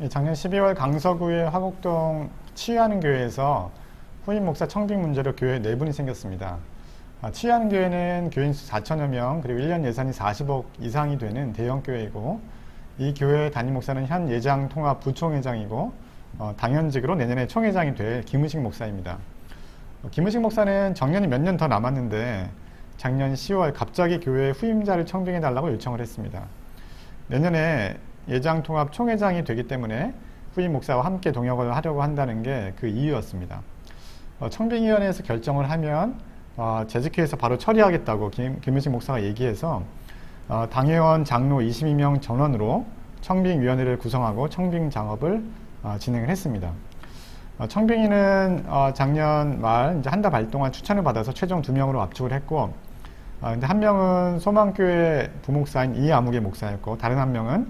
예, 작년 12월 강서구의 화곡동 치유하는 교회에서 후임 목사 청빙 문제로 교회 내분이 생겼습니다. 아, 치유하는 교회는 교인 수 4천여 명 그리고 1년 예산이 40억 이상이 되는 대형 교회이고 이 교회 담임 목사는 현 예장 통합 부총회장이고 어, 당연직으로 내년에 총회장이 될 김우식 목사입니다. 어, 김우식 목사는 정년이 몇 년 더 남았는데 작년 10월 갑자기 교회 후임자를 청빙해 달라고 요청을 했습니다. 내년에 예장 통합 총회장이 되기 때문에 후임 목사와 함께 동역을 하려고 한다는 게 그 이유였습니다. 어, 청빙위원회에서 결정을 하면 어, 재직회에서 바로 처리하겠다고 김, 김우식 목사가 얘기해서 어, 당회원 장로 22명 전원으로 청빙위원회를 구성하고 청빙 작업을 어, 진행을 했습니다. 어, 청빙위는 어, 작년 말 이제 한 달 반 동안 추천을 받아서 최종 두 명으로 압축을 했고, 어, 근데 한 명은 소망교회 부목사인 이아무개 목사였고, 다른 한 명은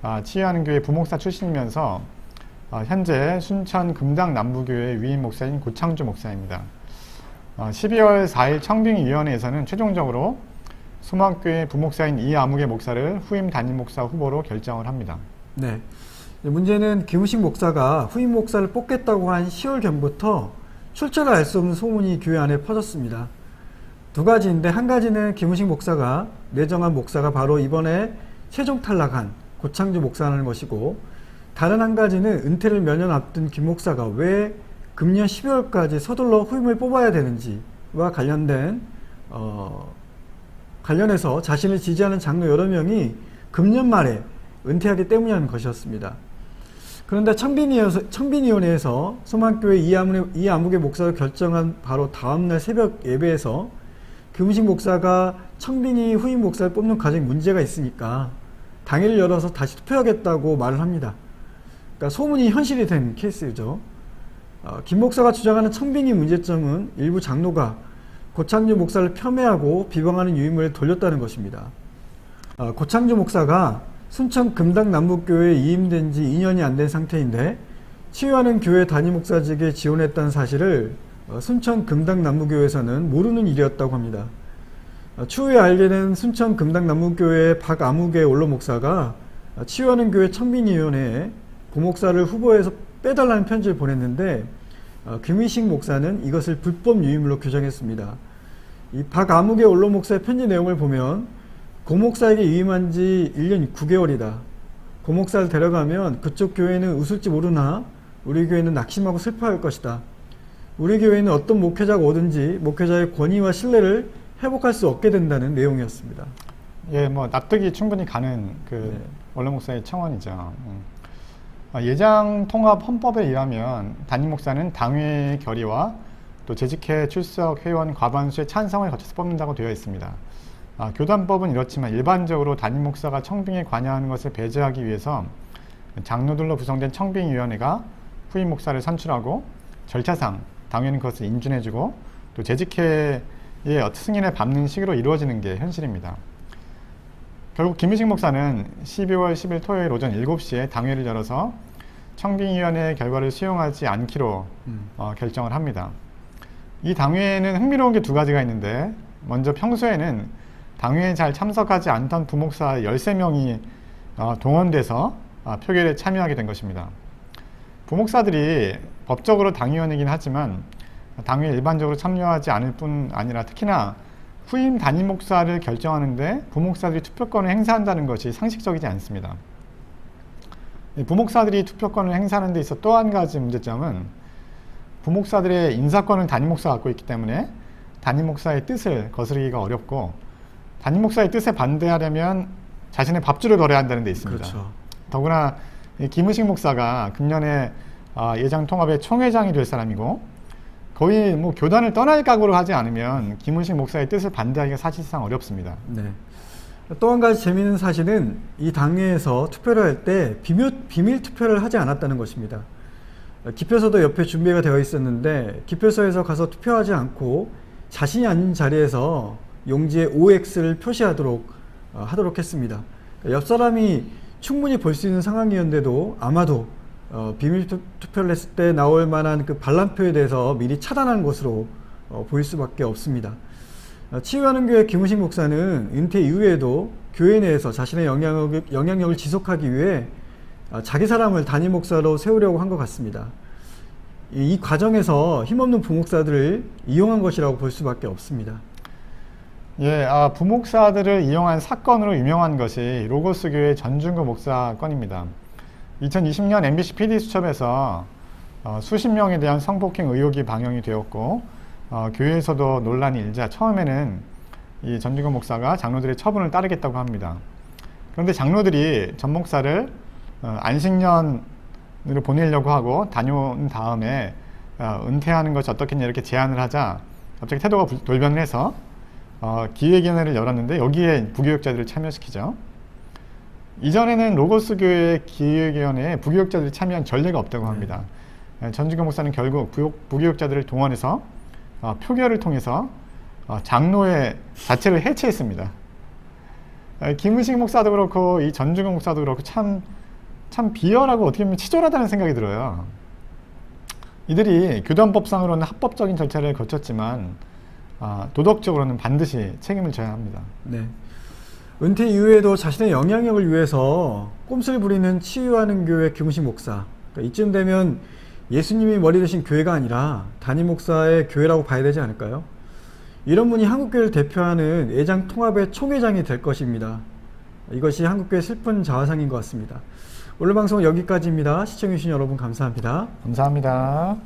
아, 치유하는 교회 부목사 출신이면서 어, 현재 순천 금당 남부교회 위임 목사인 고창주 목사입니다. 어, 12월 4일 청빙위원회에서는 최종적으로 소망교회 부목사인 이아무개 목사를 후임 담임 목사 후보로 결정을 합니다. 네. 문제는 김우식 목사가 후임 목사를 뽑겠다고 한 10월 gen부터 출처를 알 수 없는 소문이 교회 안에 퍼졌습니다. 두 가지인데 한 가지는 김우식 목사가 내정한 목사가 바로 이번에 최종 탈락한 고창주 목사라는 것이고 다른 한 가지는 은퇴를 몇 년 앞둔 김 목사가 왜 금년 12월까지 서둘러 후임을 뽑아야 되는지와 관련된 어, 관련해서 자신을 지지하는 장로 여러 명이 금년 말에 은퇴하기 때문이라는 것이었습니다. 그런데 청빈위원회에서, 소망교회 이아무, 이아무개 목사를 결정한 바로 다음날 새벽 예배에서 금식 목사가 청빈이 후임 목사를 뽑는 과정에 문제가 있으니까 당일을 열어서 다시 투표하겠다고 말을 합니다. 그러니까 소문이 현실이 된 케이스죠. 어, 김 목사가 주장하는 청빙의 문제점은 일부 장로가 고창주 목사를 폄훼하고 비방하는 유임을 돌렸다는 것입니다. 어, 고창주 목사가 순천 금당 남북교회에 이임된 지 2년이 안 된 상태인데 치유하는 교회 담임 목사직에 지원했다는 사실을 어, 순천 금당 남북교회에서는 모르는 일이었다고 합니다. 어, 추후에 알게 된 순천 금당 남북교회 박아무개 원로 목사가 어, 치유하는 교회 청빈위원회에 고목사를 후보에서 빼달라는 편지를 보냈는데 어, 김희식 목사는 이것을 불법 유임으로 규정했습니다. 이 박아무개 원로 목사의 편지 내용을 보면 고 목사에게 유임한 지 1년 9개월이다. 고 목사를 데려가면 그쪽 교회는 웃을지 모르나 우리 교회는 낙심하고 슬퍼할 것이다. 우리 교회는 어떤 목회자가 오든지 목회자의 권위와 신뢰를 회복할 수 없게 된다는 내용이었습니다. 예, 뭐 납득이 충분히 가는 그 네. 원로 목사의 청원이죠. 음. 아, 예장 통합 헌법에 의하면 담임 목사는 당회 결의와 또 재직회 출석 회원 과반수의 찬성을 거쳐서 뽑는다고 되어 있습니다. 아, 교단법은 이렇지만 일반적으로 담임 목사가 청빙에 관여하는 것을 배제하기 위해서 장로들로 구성된 청빙위원회가 후임 목사를 선출하고 절차상 당연히 그것을 인준해주고 또 재직회 의 어떤 승인을 밟는 식으로 이루어지는 게 현실입니다. 결국 김희식 목사는 12월 10일 토요일 오전 7시에 당회를 열어서 청빙위원회 결과를 수용하지 않기로 음. 어, 결정을 합니다. 이 당회에는 흥미로운 게 두 가지가 있는데 먼저 평소에는 당회에 잘 참석하지 않던 부목사 13명이 어, 동원돼서 어, 표결에 참여하게 된 것입니다. 부목사들이 법적으로 당위원이긴 하지만 당회에 일반적으로 참여하지 않을 뿐 아니라 특히나 후임 담임 목사를 결정하는데 부목사들이 투표권을 행사한다는 것이 상식적이지 않습니다. 이 부목사들이 투표권을 행사하는 데 있어 또 한 가지 문제점은 부목사들의 인사권을 담임 목사가 갖고 있기 때문에 담임 목사의 뜻을 거스르기가 어렵고 담임 목사의 뜻에 반대하려면 자신의 밥줄을 걸어야 한다는 데 있습니다. 그렇죠. 더구나 이 김우식 목사가 금년에 아, 예장 통합의 총회장이 될 사람이고 거의 뭐 교단을 떠날 각오를 하지 않으면 김우식 목사의 뜻을 반대하기가 사실상 어렵습니다. 네. 또 한 가지 재미있는 사실은 이 당회에서 투표를 할 때 비밀, 투표를 하지 않았다는 것입니다. 기표서도 옆에 준비가 되어 있었는데 기표소에서 가서 투표하지 않고 자신이 앉은 자리에서 용지에 OX를 표시하도록 어, 하도록 했습니다. 옆 사람이 충분히 볼 수 있는 상황이었는데도 아마도 어, 비밀 투, 투표를 했을 때 나올 만한 그 반란표에 대해서 미리 차단한 것으로 어, 보일 수밖에 없습니다. 어, 치유하는 교회 김우식 목사는 은퇴 이후에도 교회 내에서 자신의 영향력을, 영향력을 지속하기 위해 아, 자기 사람을 단임 목사로 세우려고 한 것 같습니다. 이, 이 과정에서 힘없는 부목사들을 이용한 것이라고 볼 수밖에 없습니다. 예, 아, 부목사들을 이용한 사건으로 유명한 것이 로고스 교회 전준구 목사 건입니다. 2020년 MBC PD 수첩에서 어, 수십 명에 대한 성폭행 의혹이 방영이 되었고 어, 교회에서도 논란이 일자 처음에는 이 전준구 목사가 장로들의 처분을 따르겠다고 합니다. 그런데 장로들이 전 목사를 어, 안식년으로 보내려고 하고 다녀온 다음에 어, 은퇴하는 것이 어떻겠냐 이렇게 제안을 하자 갑자기 태도가 불- 돌변을 해서 어, 기획위원회를 열었는데 여기에 부교육자들을 참여시키죠. 이전에는 로고스 교회 기획위원회에 부교육자들이 참여한 전례가 없다고 합니다. 예, 전주교 목사는 결국 부교, 부교육자들을 동원해서 어, 표결을 통해서 어, 장로회 자체를 해체했습니다. 에, 김은식 목사도 그렇고 이 전주교 목사도 그렇고 참, 참 비열하고 어떻게 보면 치졸하다는 생각이 들어요. 이들이 교단법상으로는 합법적인 절차를 거쳤지만 아, 도덕적으로는 반드시 책임을 져야 합니다. 네. 은퇴 이후에도 자신의 영향력을 위해서 꼼수를 부리는 치유하는 교회 김우식 목사. 그러니까 이쯤 되면 예수님이 머리 대신 교회가 아니라 단임 목사의 교회라고 봐야 되지 않을까요? 이런 분이 한국교회를 대표하는 애장 통합의 총회장이 될 것입니다. 이것이 한국교회 슬픈 자화상인 것 같습니다. 오늘 방송 여기까지입니다. 시청해주신 여러분 감사합니다. 감사합니다.